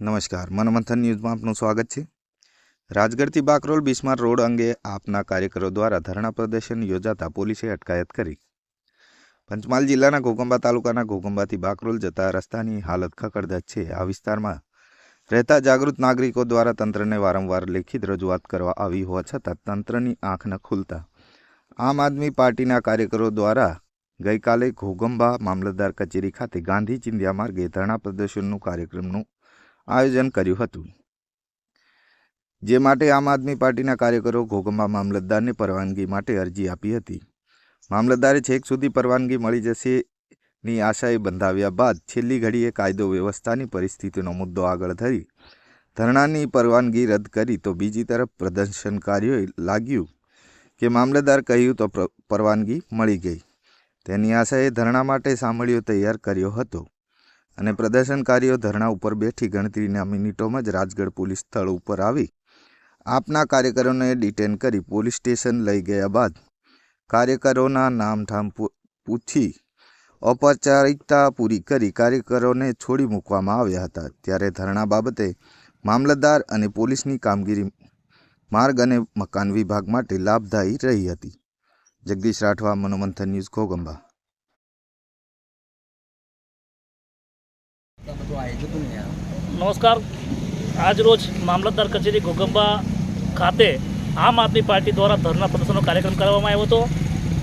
નમસ્કાર મનમંથન ન્યૂઝમાં આપનું સ્વાગત છે. રાજગઢથી બાકરોલ બિસ્માર રોડ અંગે આપના કાર્યકરો દ્વારા ધરણા પ્રદર્શન યોજાતા પોલીસે અટકાયત કરી. પંચમહાલ જિલ્લાના ઘોગંબા તાલુકાના ઘોગંબાથી બાકરોલ જતા રસ્તાની હાલત ખકડદત છે. આ વિસ્તારમાં રહેતા જાગૃત નાગરિકો દ્વારા તંત્રને વારંવાર લેખિત રજૂઆત કરવા આવી હોવા છતાં તંત્રની આંખ ન ખુલતા. આમ આદમી પાર્ટીના કાર્યકરો દ્વારા ગઈકાલે ઘોગંબા મામલતદાર કચેરી ખાતે ગાંધી ચિંધ્યા માર્ગે ધરણા પ્રદર્શનનું કાર્યક્રમનું આયોજન કર્યું હતું. જે માટે આમ આદમી પાર્ટીના કાર્યકરો ઘોઘંબા મામલતદારને પરવાનગી માટે અરજી આપી હતી. મામલતદારે છેક સુધી પરવાનગી મળી જશે ની આશાએ બંધાવ્યા બાદ છેલ્લી ઘડીએ કાયદો વ્યવસ્થાની પરિસ્થિતિનો મુદ્દો આગળ ધરી ધરણાની પરવાનગી રદ કરી તો બીજી તરફ પ્રદર્શનકારીઓએ લાગ્યું કે મામલતદાર કહ્યું તો પરવાનગી મળી ગઈ. તેની આશાએ ધરણા માટે સાંભળ્યો તૈયાર કર્યો હતો. અને પ્રદર્શનકારીઓ ધરણા ઉપર બેઠી ગણતરીના મિનિટોમાં જ રાજગઢ પોલીસ સ્થળ ઉપર આવી. આપના કાર્યકરોને ડિટેન કરી પોલીસ સ્ટેશન લઈ ગયા બાદ કાર્યકરોના નામઠામ પૂછી ઔપચારિકતા પૂરી કરી કાર્યકરોને છોડી મૂકવામાં આવ્યા હતા. ત્યારે ધરણા બાબતે મામલતદાર અને પોલીસની કામગીરી, માર્ગ અને મકાન વિભાગ માટે લાભદાયી રહી હતી. જગદીશ રાઠવા, મનોમંથન ન્યૂઝ ઘોગંબા. નમસ્કાર. આજરોજ મામલતદાર કચેરી ઘોગંબા ખાતે આમ આદમી પાર્ટી દ્વારા ધરના પ્રદર્શનનો કાર્યક્રમ કરવામાં આવ્યો હતો.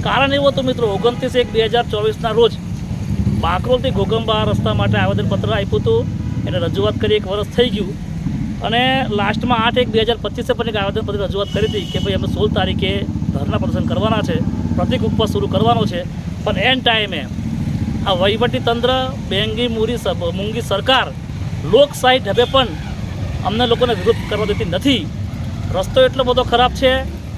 કારણ એવું હતું મિત્રો, ઓગણત્રીસ એક બે હજાર ચોવીસના રોજ બાકરોલથી ઘોગંબા રસ્તા માટે આવેદનપત્ર આપ્યું હતું. એને રજૂઆત કરી, એક વર્ષ થઈ ગયું. અને લાસ્ટમાં આઠ એક બે હજાર પચીસે પણ એક આવેદનપત્ર રજૂઆત કરી હતી કે ભાઈ અમે સોળ તારીખે ધરના પ્રદર્શન કરવાના છે, પ્રતિક ઉપવાસ શરૂ કરવાનો છે. પણ એન ટાઈમે આ વહીવટી તંત્ર, બેંગી, મૂરી મૂંગી સરકાર લોકશાહી ઢબે પણ અમને લોકોને વિરોધ કરવા દેતી નથી. રસ્તો એટલો બધો ખરાબ છે,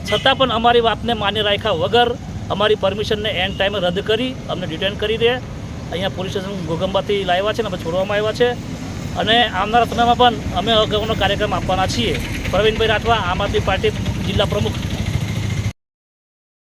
છતાં પણ અમારી વાતને માન્ય રાખ્યા વગર અમારી પરમિશનને એન્ડ ટાઈમે રદ કરી, અમને ડિટેન કરી દે. અહીંયા પોલીસ સ્ટેશન ગોગંબાથી લાવ્યા છે ને અમે છોડવામાં આવ્યા છે. અને આવનારા સમયમાં પણ અમે અગાઉનો કાર્યક્રમ આપવાના છીએ. પ્રવીણભાઈ રાઠવા, આમ આદમી પાર્ટી જિલ્લા પ્રમુખ.